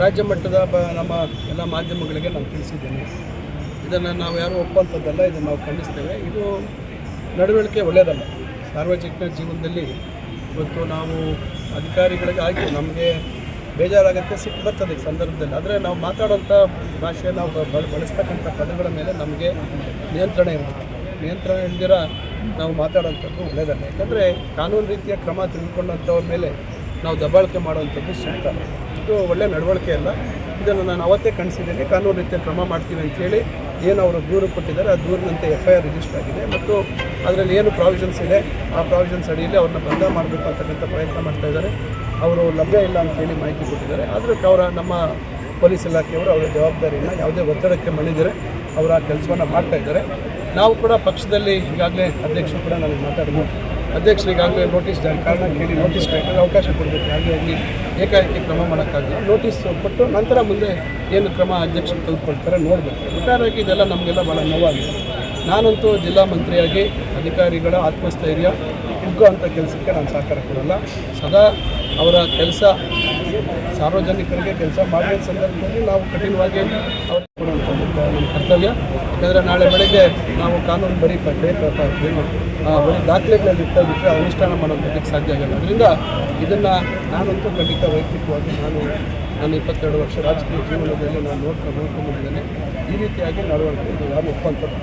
ರಾಜ್ಯ ಮಟ್ಟದ ನಮ್ಮ ಎಲ್ಲ ಮಾಧ್ಯಮಗಳಿಗೆ ನಾನು ತಿಳಿಸಿದ್ದೇನೆ. ಇದನ್ನು ನಾವು ಯಾರು ಒಪ್ಪುವಂಥದ್ದಲ್ಲ ಇದನ್ನು ನಾವು ಖಂಡಿಸ್ತೇವೆ. ಇದು ನಡವಳಿಕೆ ಒಳ್ಳೆಯದಲ್ಲ. ಸಾರ್ವಜನಿಕ ಜೀವನದಲ್ಲಿ ಇವತ್ತು ನಾವು ಅಧಿಕಾರಿಗಳಿಗೆ ಆಗಿ ನಮಗೆ ಬೇಜಾರಾಗುತ್ತೆ, ಸಿಟ್ಟು ಬರ್ತದೆ ಈ ಸಂದರ್ಭದಲ್ಲಿ. ಆದರೆ ನಾವು ಮಾತಾಡೋಂಥ ಭಾಷೆ ನಾವು ಬಳಸ್ತಕ್ಕಂಥ ಪದಗಳ ಮೇಲೆ ನಮಗೆ ನಿಯಂತ್ರಣ ಇರುತ್ತೆ. ನಿಯಂತ್ರಣ ಇಲ್ದಿರ ನಾವು ಮಾತಾಡೋಂಥದ್ದು ಒಳ್ಳೆಯದಲ್ಲ. ಯಾಕಂದರೆ ಕಾನೂನು ರೀತಿಯ ಕ್ರಮ ತೆಗೆದುಕೊಂಡಂಥವ್ರ ಮೇಲೆ ನಾವು ದಬ್ಬಾಳಿಕೆ ಮಾಡುವಂಥದ್ದು ಸೂಕ್ತ. ಅಲ್ಲ. ಒಳ್ಳೆ ನಡವಳಿಕೆ ಅಲ್ಲ. ಇದನ್ನು ನಾನು ಅವತ್ತೇ ಕಣ್ಸಿದ್ದೀನಿ ಕಾನೂನು ರೀತಿಯ ಕ್ರಮ ಮಾಡ್ತೀವಿ ಅಂತೇಳಿ ಏನು ಅವರು ದೂರು ಕೊಟ್ಟಿದ್ದಾರೆ, ಆ ದೂರಿನಂತೆ ಎಫ್ ಐ ಆರ್ ರಿಜಿಸ್ಟರ್ ಆಗಿದೆ. ಮತ್ತು ಅದರಲ್ಲಿ ಏನು ಪ್ರಾವಿಷನ್ಸ್ ಇದೆ, ಆ ಪ್ರಾವಿಷನ್ಸ್ ಅಡಿಯಲ್ಲಿ ಅವ್ರನ್ನ ಬಂಧ ಮಾಡಬೇಕು ಅಂತಕ್ಕಂಥ ಪ್ರಯತ್ನ ಮಾಡ್ತಾ ಇದ್ದಾರೆ. ಅವರು ಲಭ್ಯ ಇಲ್ಲ ಅಂತೇಳಿ ಮಾಹಿತಿ ಕೊಟ್ಟಿದ್ದಾರೆ. ಆದರೆ ಅವರ, ನಮ್ಮ ಪೊಲೀಸ್ ಇಲಾಖೆಯವರು ಅವರ ಜವಾಬ್ದಾರಿಯನ್ನು ಯಾವುದೇ ಒತ್ತಡಕ್ಕೆ ಮಣಿದರೆ ಅವರ ಕೆಲಸವನ್ನು ಮಾಡ್ತಾ ಇದ್ದಾರೆ. ನಾವು ಕೂಡ ಪಕ್ಷದಲ್ಲಿ ಈಗಾಗಲೇ ಅಧ್ಯಕ್ಷರು ಕೂಡ ನನಗೆ ಮಾತಾಡಿದ್ವಿ. ಅಧ್ಯಕ್ಷರು ಈಗಾಗಲೇ ನೋಟಿಸ್ ಕಾರಣ ಕೇಳಿ ನೋಟಿಸ್ ಕೊಟ್ಟರೆ ಅವಕಾಶ ಕೊಡಬೇಕು. ಹಾಗೆ ಹೋಗಿ ಏಕಾಏಕಿ ಕ್ರಮ ಮಾಡೋಕ್ಕಾಗಲ್ಲ. ನೋಟಿಸ್ ಕೊಟ್ಟು ನಂತರ ಮುಂದೆ ಏನು ಕ್ರಮ ಅಧ್ಯಕ್ಷರು ತೆಗೆದುಕೊಳ್ತಾರೆ ನೋಡಬೇಕು. ಒಟ್ಟಾರೆಯಾಗಿ ಇದೆಲ್ಲ ನಮಗೆಲ್ಲ ಭಾಳ ನೋವಾಗಿದೆ. ನಾನಂತೂ ಜಿಲ್ಲಾ ಮಂತ್ರಿಯಾಗಿ ಅಧಿಕಾರಿಗಳ ಆತ್ಮಸ್ಥೈರ್ಯ ಹಿಗ್ಗುವಂಥ ಕೆಲಸಕ್ಕೆ ನಾನು ಸಹಕಾರ ಕೊಡಲ್ಲ. ಸದಾ ಅವರ ಕೆಲಸ ಸಾರ್ವಜನಿಕರಿಗೆ ಕೆಲಸ ಮಾಡಿದ ಸಂದರ್ಭದಲ್ಲಿ ನಾವು ಕಠಿಣವಾಗಿ ಅವ್ರಿಗೆ ನಮ್ಮ ಕರ್ತವ್ಯ. ಯಾಕಂದರೆ ನಾಳೆ ಬೆಳಗ್ಗೆ ನಾವು ಕಾನೂನು ಬರೀ ಏನು ಬರೀ ದಾಖಲೆಗಳಲ್ಲಿ ಇಟ್ಟಬಿಟ್ರೆ ಅನುಷ್ಠಾನ ಮಾಡೋದಕ್ಕೆ ಸಾಧ್ಯ ಆಗಲ್ಲ. ಅದರಿಂದ ಇದನ್ನು ನಾನಂತೂ ಖಂಡಿತ ವೈಯಕ್ತಿಕವಾಗಿ ನಾನು ನಾನು ಇಪ್ಪತ್ತೆರಡು ವರ್ಷ ರಾಜಕೀಯ ಜೀವನದಲ್ಲಿ ನಾನು ನೋಡ್ಕೊಂಡು ನೋಡ್ಕೊಂಡ್ಬಂದಿದ್ದೇನೆ ಈ ರೀತಿಯಾಗಿ ನಡವಳಿಕೆ ಯಾರು ಒಪ್ಪಂಥದ್ದು